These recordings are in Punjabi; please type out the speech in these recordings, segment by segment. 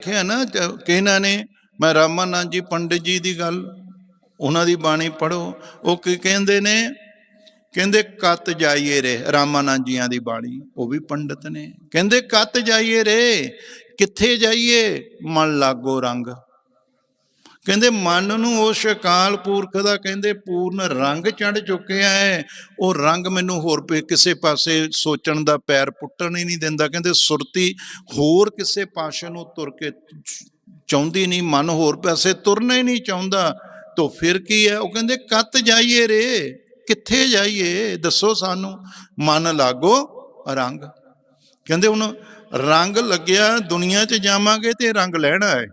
ਆਖਿਆ ਨਾ ਕਿਹਨਾਂ ਨੇ, ਮੈਂ ਰਾਮਾਨੰਦ ਜੀ ਪੰਡਿਤ ਜੀ ਦੀ ਗੱਲ, ਉਹਨਾਂ ਦੀ ਬਾਣੀ ਪੜੋ ਉਹ ਕੀ ਕਹਿੰਦੇ ਨੇ? ਕਹਿੰਦੇ, ਕੱਤ ਜਾਈਏ ਰੇ, ਰਾਮਾਨੰਦ ਜੀਆਂ ਦੀ ਬਾਣੀ, ਉਹ ਵੀ ਪੰਡਿਤ ਨੇ। ਕਹਿੰਦੇ, ਕੱਤ ਜਾਈਏ ਰੇ, ਕਿੱਥੇ ਜਾਈਏ? ਮਨ ਲਾਗੋ ਰੰਗ ਕਹਿੰਦੇ ਮਨ ਨੂੰ ਉਸ ਅਕਾਲ ਪੁਰਖ ਦਾ ਕਹਿੰਦੇ ਪੂਰਨ ਰੰਗ ਚੜ ਚੁੱਕਿਆ ਹੈ। ਉਹ ਰੰਗ ਮੈਨੂੰ ਹੋਰ ਪੇ- ਕਿਸੇ ਪਾਸੇ ਸੋਚਣ ਦਾ ਪੈਰ ਪੁੱਟਣ ਹੀ ਨਹੀਂ ਦਿੰਦਾ। ਕਹਿੰਦੇ ਸੁਰਤੀ ਹੋਰ ਕਿਸੇ ਪਾਸੇ ਨੂੰ ਤੁਰ ਕੇ ਚਾਹੁੰਦੀ ਨਹੀਂ, ਮਨ ਹੋਰ ਪਾਸੇ ਤੁਰਨਾ ਹੀ ਨਹੀਂ ਚਾਹੁੰਦਾ। ਤਾਂ ਫਿਰ ਕੀ ਹੈ? ਉਹ ਕਹਿੰਦੇ ਕੱਤ ਜਾਈਏ ਰੇ, ਕਿੱਥੇ ਜਾਈਏ? ਦੱਸੋ ਸਾਨੂੰ। ਮਨ ਲਾਗੋ ਰੰਗ। ਕਹਿੰਦੇ ਹੁਣ ਰੰਗ ਲੱਗਿਆ ਦੁਨੀਆ 'ਚ ਜਾਵਾਂਗੇ ਤੇ ਰੰਗ ਲੈਣਾ ਹੈ।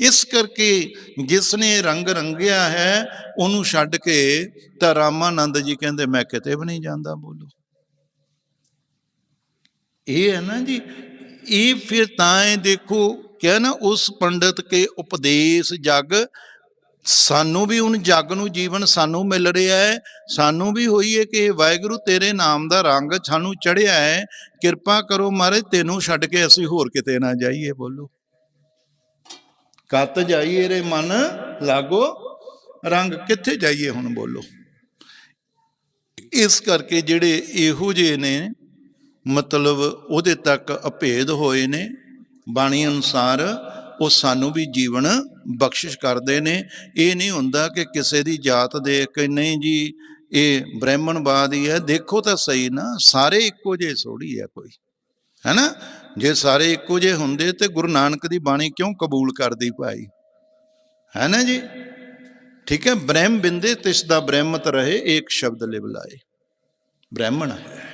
ਇਸ ਕਰਕੇ ਜਿਸ ਨੇ ਰੰਗ ਰੰਗਿਆ ਹੈ, ਉਹਨੂੰ ਛੱਡ ਕੇ ਤਾਂ ਰਾਮਾਨੰਦ ਜੀ ਕਹਿੰਦੇ, ਮੈਂ ਕਿਤੇ ਵੀ ਨਹੀਂ ਜਾਂਦਾ, ਬੋਲੋ। ਇਹ ਹੈ ਨਾ ਜੀ, ਇਹ ਫਿਰ ਤਾਂ ਇਹ ਦੇਖੋ ਕਿਹਾ ਨਾ, ਉਸ ਪੰਡਤ ਕੇ ਉਪਦੇਸ਼ ਜਗ, ਸਾਨੂੰ ਵੀ ਹੁਣ ਜਗ ਨੂੰ ਜੀਵਨ ਸਾਨੂੰ ਮਿਲ ਰਿਹਾ ਹੈ, ਸਾਨੂੰ ਵੀ ਹੋਈ ਹੈ ਕਿ ਵਾਹਿਗੁਰੂ ਤੇਰੇ ਨਾਮ ਦਾ ਰੰਗ ਸਾਨੂੰ ਚੜਿਆ ਹੈ, ਕਿਰਪਾ ਕਰੋ ਮਹਾਰਾਜ, ਤੈਨੂੰ ਛੱਡ ਕੇ ਅਸੀਂ ਹੋਰ ਕਿਤੇ ਨਾ ਜਾਈਏ, ਬੋਲੋ। ਕੱਤ ਜਾਈਏ ਰੇ ਮਨ, ਲਾਗੋ, ਰੰਗ ਕਿੱਥੇ ਜਾਈਏ ਹੁਣ ਬੋਲੋ। ਇਸ ਕਰਕੇ ਜਿਹੜੇ ਇਹੋ ਜਿਹੇ ਨੇ, ਮਤਲਬ ਉਹਦੇ ਤੱਕ ਅਭੇਦ ਹੋਏ ਨੇ, ਬਾਣੀ ਅਨੁਸਾਰ ਉਹ ਸਾਨੂੰ ਵੀ ਜੀਵਨ ਬਖਸ਼ਿਸ਼ ਕਰਦੇ ਨੇ। ਇਹ ਨਹੀਂ ਹੁੰਦਾ ਕਿ ਕਿਸੇ ਦੀ ਜਾਤ ਦੇਖ ਕੇ, ਨਹੀਂ ਜੀ, ਇਹ ਬ੍ਰਾਹਮਣਵਾਦ ਹੀ ਹੈ, ਦੇਖੋ ਤਾਂ ਸਹੀ ਨਾ, ਸਾਰੇ ਇੱਕੋ ਜਿਹੇ ਥੋੜੀ ਹੈ ਕੋਈ। ਹੈਨਾ? ਜੇ ਸਾਰੇ ਇੱਕੋ ਜਿਹੇ ਹੁੰਦੇ ਤੇ ਗੁਰੂ ਨਾਨਕ ਦੀ ਬਾਣੀ ਕਿਉਂ ਕਬੂਲ ਕਰਦੀ ਭਾਈ? ਹੈ ਨਾ ਜੀ? ਠੀਕ ਹੈ, ਬ੍ਰਹਮ ਬਿੰਦੇ ਤਿਸ ਦਾ ਬ੍ਰਹਮਤ ਰਹੇ ਇੱਕ ਸ਼ਬਦ ਲਿਵ ਲਾਏ। ਬ੍ਰਾਹਮਣ ਹੈ।